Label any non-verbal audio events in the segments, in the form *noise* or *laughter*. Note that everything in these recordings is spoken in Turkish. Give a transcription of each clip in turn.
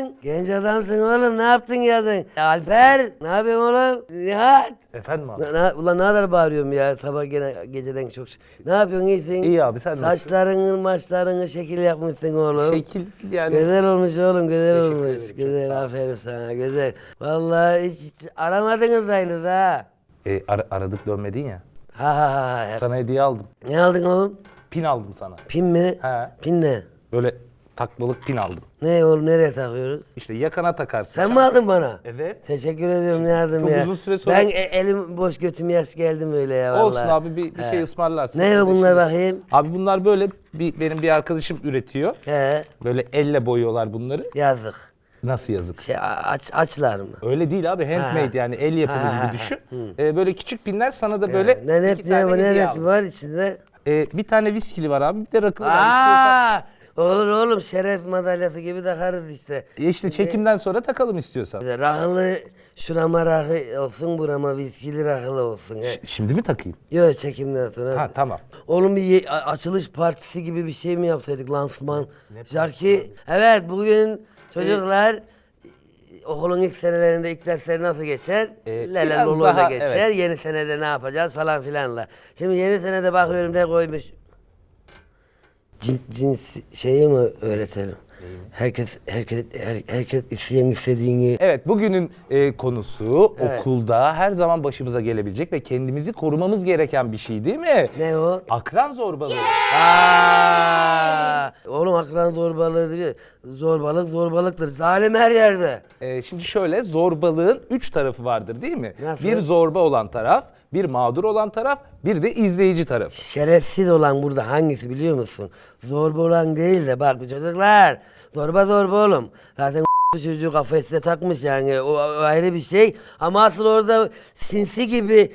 lan? Genç adamsın oğlum ne yaptın yazın? Alper ne yapıyorsun oğlum? Nihat. Efendim abi. Na, ulan ne kadar bağırıyorum ya sabah gene geceden çok. Ne yapıyorsun iyisin? İyi abi, sen nasılsın? Saçlarını maçlarını şekil yapmışsın oğlum. Şekil yani. Güzel olmuş oğlum güzel Teşekkür olmuş. ederim, Güzel aferin sana güzel. Vallahi hiç, hiç aramadınız aynı ha. E, ar- aradık dönmedin ya. Ha ha ha. ha. Sana hediye aldım. Ne aldın oğlum? Pin aldım sana. Pin mi? He. Pin ne? Böyle takmalık pin aldım. Ne oğlum nereye takıyoruz? İşte yakana takarsın. Sen mi aldın bana? Evet. Teşekkür ediyorum yardım Çok ya. uzun süre sonra- Ben e- elim boş götüm yaş geldim öyle ya vallahi. Olsun abi bir, bir şey ısmarlarsın. Ne o bunlar bakayım? Abi bunlar böyle bir, benim bir arkadaşım üretiyor. He Böyle elle boyuyorlar bunları. yazık. Nasıl yazık? Şey a- aç açlar mı? Öyle değil abi handmade Ha. yani el yapımı Ha, ha, gibi düşün. Ee, böyle küçük pinler sana da böyle ne ne iki ne, tane ne, hediye ne aldım. var içinde? Ee, bir tane viskili var abi bir de rakılı var. Aa! Olur oğlum şeref madalyası gibi takarız işte. E işte çekimden sonra takalım istiyorsan. Rahılı şurama rahı olsun burama viskili rahılı olsun. He. Ş- Şimdi mi takayım? Yok çekimden sonra. Ha tamam. Oğlum bir ye- a- açılış partisi gibi bir şey mi yapsaydık lansman? Jackie, evet bugün çocuklar e, okulun ilk senelerinde ilk dersleri nasıl geçer? Ee, Lele biraz Lolo daha, da geçer. evet. Yeni senede ne yapacağız falan filanla. Şimdi yeni senede bakıyorum ne koymuş. Cin, cins şeyi mi öğretelim? Herkes herkes her, herkes isteyen istediğini Evet bugünün e, konusu Evet. okulda her zaman başımıza gelebilecek ve kendimizi korumamız gereken bir şey değil mi? ne o? Akran zorbalığı. Aa! Oğlum akran zorbalığı değil. Zorbalık zorbalıktır. Zalim her yerde. E, şimdi şöyle zorbalığın üç tarafı vardır değil mi? Nasıl? Bir zorba olan taraf, bir mağdur olan taraf, bir de izleyici taraf. Şerefsiz olan burada hangisi biliyor musun? Zorba olan değil de bak bu çocuklar. Zorba zorba oğlum. Zaten bu *laughs* çocuğu kafesine takmış yani o, o ayrı bir şey. Ama asıl orada sinsi gibi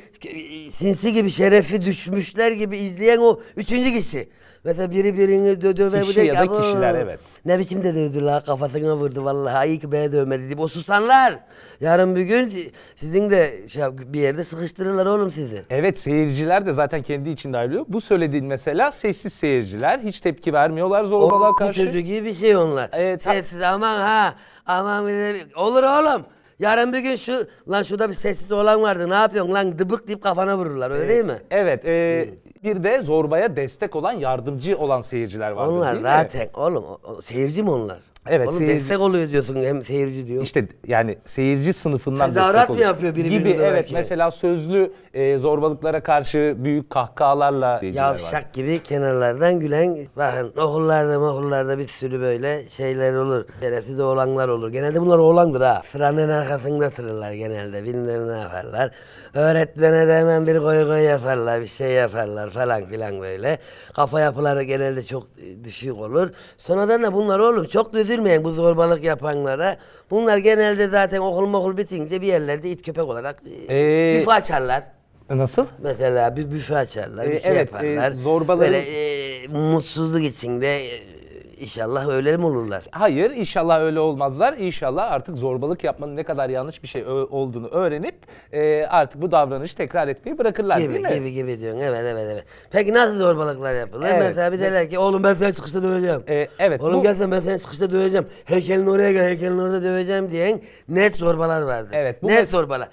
sinsi gibi şerefi düşmüşler gibi izleyen o üçüncü kişi. Mesela biri birini dö döve Kişi ya da "Abo, kişiler, evet. Ne biçim de dövdü la kafasına vurdu vallahi iyi ki beni dövmedi deyip o susanlar. Yarın bir gün si- sizin de şey, bir yerde sıkıştırırlar oğlum sizi. Evet seyirciler de zaten kendi içinde ayrılıyor. Bu söylediğin mesela sessiz seyirciler. Hiç tepki vermiyorlar zorbalığa O karşı. çocuğu gibi bir şey onlar. Evet, Sessiz aman ha. Aman olur oğlum. Yarın bir gün şu lan şurada bir sessiz olan vardı. Ne yapıyorsun lan dıbık deyip kafana vururlar öyle değil mi? Evet, e, bir de zorbaya destek olan, yardımcı olan seyirciler vardır onlar değil mi? zaten oğlum o- o seyirci mi onlar? Evet, Oğlum seyirci. destek oluyor diyorsun hem seyirci diyor. İşte yani seyirci sınıfından Tezahürat destek mı oluyor. yapıyor biri Gibi evet döverken? mesela sözlü e, zorbalıklara karşı büyük kahkahalarla seyirciler var. Yavşak gibi kenarlardan gülen bakın okullarda okullarda bir sürü böyle şeyler olur. Şerefsiz oğlanlar olur. Genelde bunlar oğlandır ha. Sıranın arkasında sırırlar genelde. Bilmem ne yaparlar. Öğretmene de hemen bir koy koy yaparlar. Bir şey yaparlar falan filan böyle. Kafa yapıları genelde çok e, düşük olur. Sonradan da bunlar oğlum çok da üzülmeyin bu zorbalık yapanlara. Bunlar genelde zaten okul okul bitince bir yerlerde it köpek olarak e, Ee, büfe açarlar. Nasıl? Mesela bir büfe açarlar, bir Ee, şey evet, yaparlar. e, zorbaların- Böyle e, mutsuzluk içinde e, inşallah öyle mi olurlar? Hayır inşallah öyle olmazlar. İnşallah artık zorbalık yapmanın ne kadar yanlış bir şey olduğunu öğrenip e, artık bu davranışı tekrar etmeyi bırakırlar Gibi değil mi? gibi gibi diyorsun. Evet evet evet. Peki nasıl zorbalıklar yapılır? Evet. Mesela bir derler ki oğlum ben seni çıkışta döveceğim. Ee, evet, Oğlum bu- gel sen ben seni çıkışta döveceğim. Heykelin oraya gel heykelin orada döveceğim diyen net zorbalar vardır. Evet, bu net mes- zorbalar.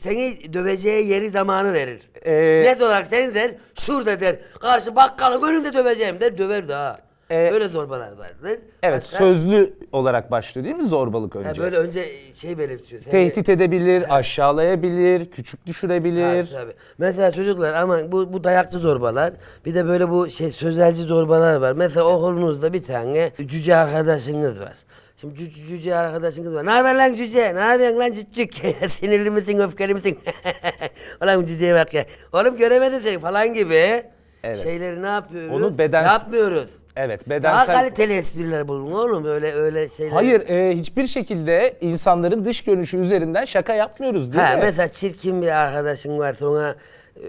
Seni döveceği yeri zamanı verir. Ee, net olarak seni der şurada der. Karşı bakkalın önünde döveceğim der döver daha. Ee, Öyle zorbalar vardır. Evet Başka? sözlü olarak başlıyor değil mi zorbalık Ha, önce? böyle önce şey belirtiyor. seni- Tehdit edebilir, aşağılayabilir, küçük düşürebilir. Ha, tabii. Mesela çocuklar ama bu, bu dayaklı zorbalar bir de böyle bu şey sözelci zorbalar var. Mesela okulunuzda bir tane cüce arkadaşınız var. Şimdi cüce, cüce arkadaşınız var. Ne haber lan cüce? Ne yapıyorsun lan cücük? *laughs* Sinirli misin, öfkeli misin? *laughs* Ulan cüceye bak ya. Oğlum göremedim seni falan gibi. Evet. Şeyleri ne yapıyoruz? Onu beden- Yapmıyoruz. Evet, Daha bedensel... kaliteli espriler bulun oğlum öyle öyle şeyler. Hayır, e, hiçbir şekilde insanların dış görünüşü üzerinden şaka yapmıyoruz değil Ha, mi? mesela çirkin bir arkadaşın varsa ona e,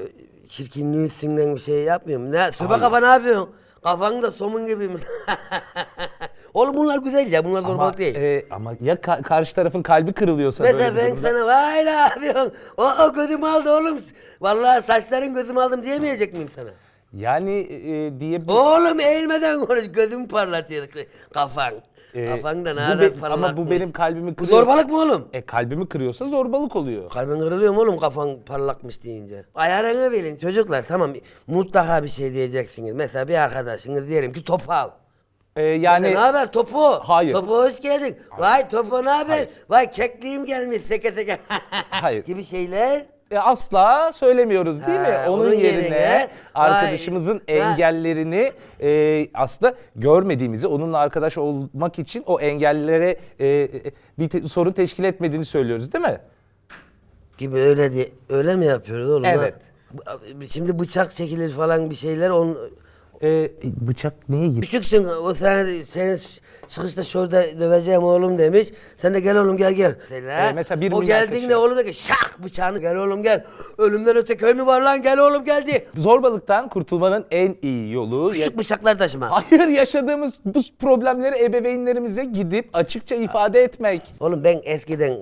çirkinliği üstünden bir şey yapmıyor mu? Ne, söbe kafa ne yapıyorsun? Kafan da somun gibi mi? *laughs* Oğlum bunlar güzel ya bunlar zorbalık değil. e, ama ya ka- karşı tarafın kalbi kırılıyorsa Mesela böyle ben durumda- sana vay ne yapıyorsun? *laughs* O, o gözüm aldı oğlum. Vallahi saçların gözüm aldım diyemeyecek miyim sana? Yani e, diye Oğlum eğilmeden konuş gözümü parlatıyor kafan. e, Kafan da bu nereden be- ama bu benim kalbimi Bu kırıyor. zorbalık mı oğlum? E kalbimi kırıyorsa zorbalık oluyor. Kalbin kırılıyor mu oğlum kafan parlakmış deyince? Ayarını bilin çocuklar tamam mutlaka bir şey diyeceksiniz. Mesela bir arkadaşınız diyelim ki topal. E, Yani yani ne haber topu? Hayır. Topu hoş geldin. Vay topu ne haber? Hayır. Vay kekliğim gelmiş seke seke. *laughs* Hayır. Gibi şeyler. E, asla söylemiyoruz değil mi? Ha, Onun, onun yerine, yerine, arkadaşımızın ha. engellerini e, aslında görmediğimizi, onunla arkadaş olmak için o engellere e, e, bir te- sorun teşkil etmediğini söylüyoruz değil mi? Gibi öyle diye öyle mi yapıyoruz oğlum? Evet. Şimdi bıçak çekilir falan bir şeyler on E, bıçak neye giriyor? Küçüksün o sen sen çıkışta şurada döveceğim oğlum demiş. Sen de gel oğlum gel gel. Mesela, Ee, mesela bir o geldiğinde oğlum da şak bıçağını gel oğlum gel. Ölümden öte köy mü var lan gel oğlum geldi. Zorbalıktan kurtulmanın en iyi yolu Küçük bıçaklar taşıma. Hayır yaşadığımız bu problemleri ebeveynlerimize gidip açıkça ifade etmek. Oğlum ben eskiden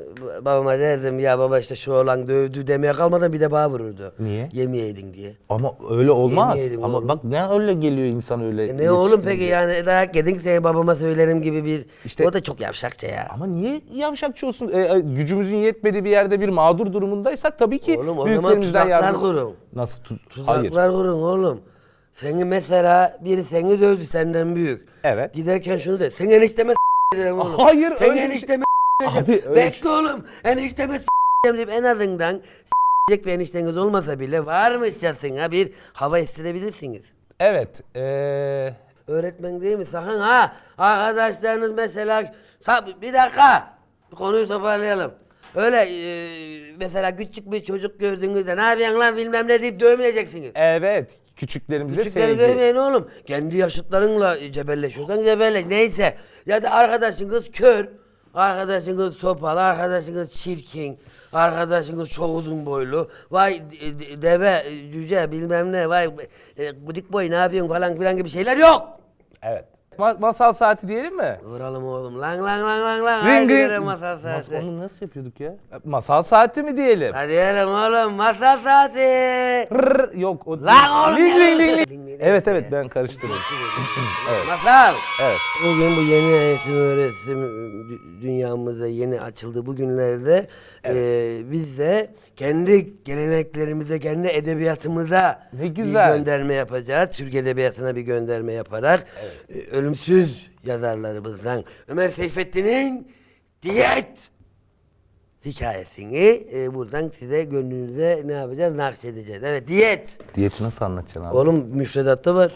babama derdim ya baba işte şu oğlan dövdü demeye kalmadan bir de bana vururdu. Niye? Yemeyeydin diye. Ama öyle olmaz. Ama oğlum. bak ne öyle geliyor insan öyle. E ne oğlum peki yani dayak yedin seni babama söylerim gibi bir. İşte- o da çok yavşakça ya. Ama niye yavşakçı olsun? E, e, gücümüzün yetmediği bir yerde bir mağdur durumundaysak tabii ki Oğlum o zaman büyüklerimizden tuzaklar yardım. kurun. Nasıl tuz? Hayır. Tuzaklar kurun oğlum. Seni mesela biri seni dövdü senden büyük. Evet. Giderken şunu de. Sen enişteme s- dedim oğlum. Hayır, Sen öyle bir şey- enişteme s- Abi, dedim. öyle bir Bekle oğlum. Enişteme s- deyip en azından s**ecek bir enişteniz olmasa bile varmışçasına bir hava estirebilirsiniz. Evet. E, Öğretmen değil mi? Sakın ha. Arkadaşlarınız mesela Sa- bir dakika. Konuyu toparlayalım. Öyle e, mesela küçük bir çocuk gördüğünüzde ne yapıyorsun lan bilmem ne deyip dövmeyeceksiniz. evet. Küçüklerimize Küçükleri sevgi. dövmeyin oğlum. Kendi yaşıtlarınla cebelleşiyorsan cebelleş. Neyse. Ya da arkadaşınız kör. Arkadaşınız topal, arkadaşınız çirkin, arkadaşınız çok uzun boylu. Vay de- de- deve, e, cüce bilmem ne, vay e, gudik boy ne yapıyorsun falan filan gibi şeyler yok. Evet. Ma- masal saati diyelim mi? Vuralım oğlum. Lan lan lan lan lan. Ring Haydi ring. yere masal Mas- saati. onu nasıl yapıyorduk ya? Masal saati mi diyelim? Hadi diyelim oğlum masal saati. Rrr, yok o Lan oğlum Ring, ya. ring, Evet evet ben karıştırdım. *laughs* evet. Masal. Evet. Bugün bu yeni eğitim öğretim dü- dünyamıza yeni açıldı bugünlerde eee biz de kendi geleneklerimize, kendi edebiyatımıza Ne bir güzel. gönderme yapacağız. Türk edebiyatına bir gönderme yaparak e, ölümsüz yazarlarımızdan Ömer Seyfettin'in Diyet hikayesini e, buradan size gönlünüze ne yapacağız? Nakşedeceğiz. Evet diyet. Diyeti nasıl anlatacaksın abi? Oğlum müfredatta var.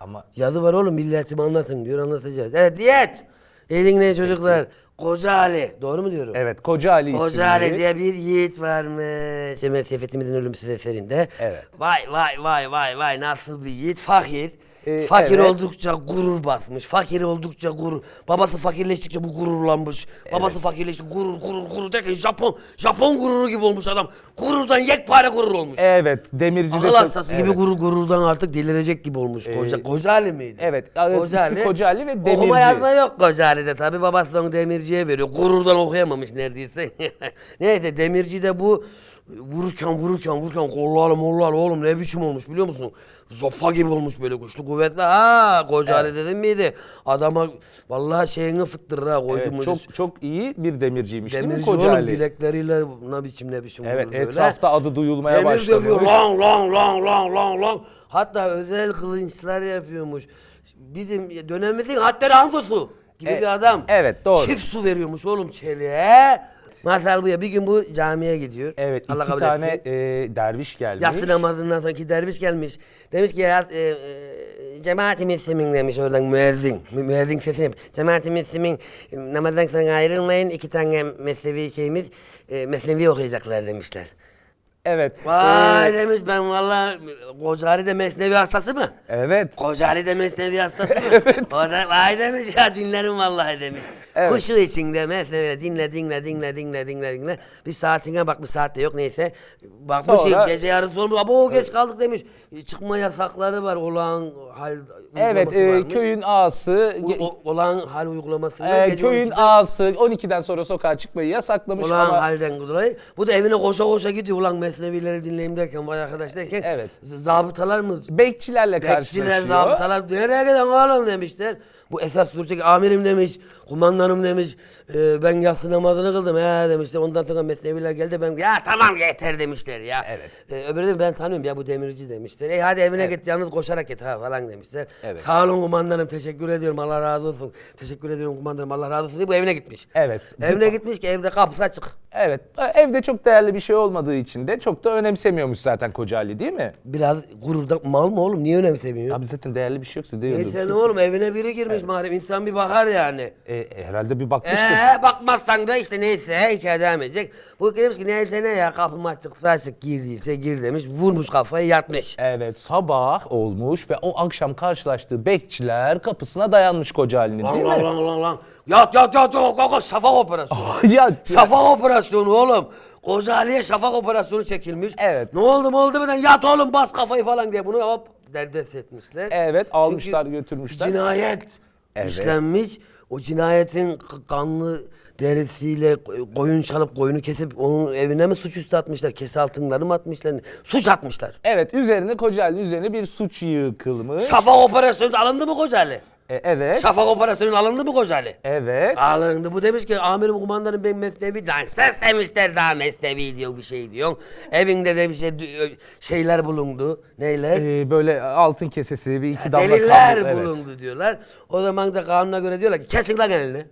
Ama Yazı var oğlum milletimi anlatın diyor anlatacağız. Evet diyet. İyi dinleyin çocuklar. Koca Ali. Doğru mu diyorum? evet Koca Ali. Koca Ali diye bir yiğit varmış. Ömer Seyfettin'imizin ölümsüz eserinde. Evet. Vay vay vay vay vay nasıl bir yiğit. Fakir. Ee, fakir evet. oldukça gurur basmış. Fakir oldukça gurur. Babası fakirleştikçe bu gururlanmış. Babası fakirleşti gurur gurur gurur derken Japon Japon gururu gibi olmuş adam. Gururdan yekpare gurur olmuş. Evet demirci de Akıl hastası gibi gurur gururdan artık delirecek gibi olmuş. Koca, Ee, Koca Ali miydi? evet, evet, ismi Koca Ali ve Demirci. Okuma yazma yok Koca Ali'de tabi babası da onu demirciye veriyor. Gururdan okuyamamış neredeyse. *laughs* Neyse demirci de bu vururken vururken vururken kolları mollar oğlum ne biçim olmuş biliyor musun? Zopa gibi olmuş böyle güçlü kuvvetli. Ha Koca Ali dedim miydi? Adama vallahi şeyini fıttırır ha koydu Evet, çok çok iyi bir demirciymiş değil mi Demirci Koca oğlum Ali? bilekleriyle ne biçim ne biçim Evet böyle. etrafta adı duyulmaya Demir başlamış. dövüyor lan lan lan lan lan lan. Hatta özel kılınçlar yapıyormuş. Bizim dönemimizin Hatter Hanzosu gibi E- bir adam. evet, doğru. Çift su veriyormuş oğlum çeliğe. Masal bu ya bir gün bu camiye gidiyor. Evet Allah iki kabul tane etsin. e, derviş gelmiş. Yatsı namazından sonraki derviş gelmiş. Demiş ki ya e, e, cemaat-i demiş oradan müezzin. Mü- Müezzin sesini yap. Cemaat-i e, namazdan sonra ayrılmayın. iki tane mesnevi şeyimiz e, mesnevi okuyacaklar demişler. Evet. Vay e, demiş ben vallahi Koca Ali de Mesnevi hastası mı? evet. Koca Ali de Mesnevi hastası mı? *laughs* O da vay demiş ya dinlerim vallahi demiş. Evet. Huşu içinde mesneviyle dinle dinle dinle dinle dinle dinle. Bir saatine bak bir saatte yok neyse. Bakmış Sonra- gece yarısı olmuş. Abo geç kaldık demiş. Çıkma yasakları var olan hal Evet uygulaması e, varmış. köyün ağası U- o- olan hal uygulaması var. e, Gece köyün 12'de ağası 12'den sonra sokağa çıkmayı yasaklamış Olan ama halden dolayı. Bu da evine koşa koşa gidiyor. Ulan mesnevileri dinleyeyim derken vay arkadaş derken. Evet. z- Zabıtalar mı? bekçilerle Bekçiler, karşılaşıyor. zabıtalar nereye giden oğlum demişler. Bu esas duracak amirim demiş, kumandanım demiş. e, ben yatsı namazını kıldım he demişler. Ondan sonra mesneviler geldi ben ya tamam yeter demişler ya. Evet. E, öbürü de ben tanıyorum ya bu demirci demişler. E hadi evine git yalnız koşarak git ha falan demişler. Evet. Sağ olun kumandanım teşekkür ediyorum Allah razı olsun. Teşekkür ediyorum kumandanım Allah razı olsun diye bu evine gitmiş. Evet. Evine gitmiş ki evde kapısı açık. Evet. Evde çok değerli bir şey olmadığı için de çok da önemsemiyormuş zaten Koca Ali değil mi? Biraz gururda mal mı oğlum niye önemsemiyor? Abi zaten değerli bir şey yoksa değil. Neyse ne oğlum evine biri girmiş Muharrem insan bir bakar yani. E, herhalde bir bakmıştır. Eee bakmazsan da işte neyse hikaye devam edecek. Bu demiş ki neyse ne ya kapım açıksa açık girdiyse gir demiş. Vurmuş kafayı yatmış. Evet sabah olmuş ve o akşam karşılaştığı bekçiler kapısına dayanmış Koca Ali'nin Lan değil lan mi? lan lan lan. Yat yat yat kalk kalk şafak operasyonu. *laughs* ya, şafak operasyonu oğlum. Koca Ali'ye şafak operasyonu çekilmiş. Evet. Ne oldu mu oldu mu yat oğlum bas kafayı falan diye bunu hop derdest etmişler. Evet, almışlar, Çünkü götürmüşler. Cinayet Evet. işlenmiş. O cinayetin kanlı derisiyle ko- koyun çalıp koyunu kesip onun evine mi suçüstü atmışlar? Kese altınları mı atmışlar? Suç atmışlar. Evet üzerine Koca Ali'nin üzerine bir suç yıkılmış. Şafak operasyonu alındı mı Koca Ali? E, evet. Şafak operasyonu alındı mı Koca Ali? Evet. Alındı. Bu demiş ki amirim kumandanım ben mesnevi. Lan ses demişler daha mesnevi diyor bir şey diyor. Evinde de bir şey şeyler bulundu. Neyler? Ee, böyle altın kesesi bir iki damla Deliller evet. bulundu diyorlar. O zaman da kanuna göre diyorlar ki kesin lan elini.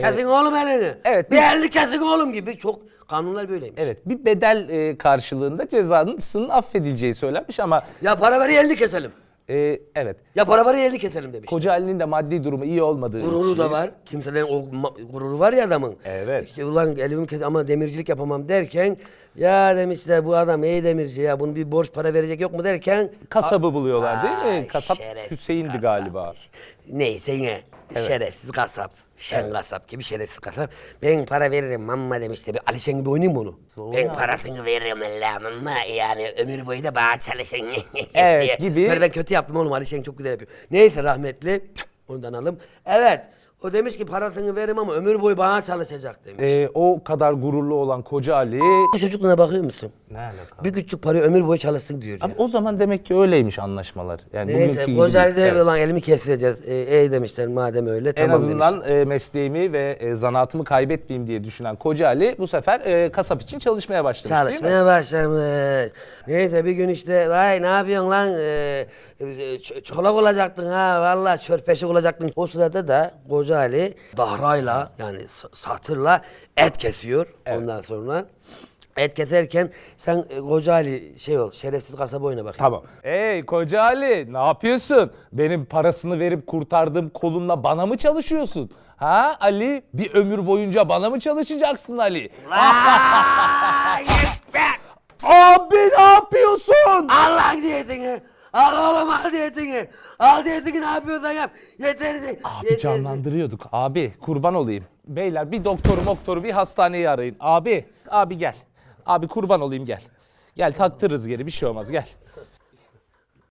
Kesin oğlum elini. Evet, Bir elini kesin oğlum gibi. Çok kanunlar böyleymiş. Evet bir bedel e, karşılığında cezasının affedileceği söylenmiş ama Ya para ver elini keselim. E, evet. Ya para ver elini keselim demiş. Koca Ali'nin de maddi durumu iyi olmadığı Gururu için- da var. Kimselerin o ma- gururu var ya adamın. Evet. İşte ulan elimi kes ama demircilik yapamam derken ya demişler bu adam iyi demirci ya bunun bir borç para verecek yok mu derken Kasabı buluyorlar değil mi? Kasap şerefsiz Hüseyin'di kasap. galiba. Neyse ne. Şerefsiz kasap. Şen kasap gibi şerefsiz kasap. Ben para veririm amma demişti. Bir Ali Şen gibi oynayayım mı onu? Ben parasını veririm Allah'ım ama yani ömür boyu da bana çalışın. *laughs* Evet, *laughs* gibi. Böyle ben kötü yaptım oğlum Ali Şen çok güzel yapıyor. Neyse rahmetli. Ondan alım. Evet. O demiş ki parasını veririm ama ömür boyu bana çalışacak demiş. E, o kadar gururlu olan Koca Ali... Bu çocukluğuna bakıyor musun? Ne alaka? Bir küçük parayı ömür boyu çalışsın diyor ya. Abi o zaman demek ki öyleymiş anlaşmalar. Yani bugünkü Neyse gibi Kocaeli'de değil. Evet. olan elimi kestireceğiz. E, ey demişler madem öyle En tamam azından demiş. e, mesleğimi ve e, zanaatımı kaybetmeyeyim diye düşünen Koca Ali bu sefer e, kasap için çalışmaya başlamış değil mi? Çalışmaya başlamış. Neyse bir gün işte vay ne yapıyorsun lan ee, e, ç- çolak olacaktın ha vallahi çörpeşik olacaktın. O sırada da Koca Ali dahrayla yani satırla et kesiyor ondan sonra. Et keserken sen e, Koca Ali şey ol şerefsiz kasaba oyna bakayım. Tamam. Ey Koca Ali ne yapıyorsun? Benim parasını verip kurtardığım kolunla bana mı çalışıyorsun? Ha Ali bir ömür boyunca bana mı çalışacaksın Ali? *laughs* Abi ne yapıyorsun? Allah diyetini. Al oğlum al diyetini. Al diyetini ne yapıyorsan yap. Yeter. Abi canlandırıyorduk. Abi kurban olayım. Beyler bir doktoru moktoru bir hastaneyi arayın. Abi, abi gel. Abi kurban olayım gel. Gel taktırırız geri bir şey olmaz gel.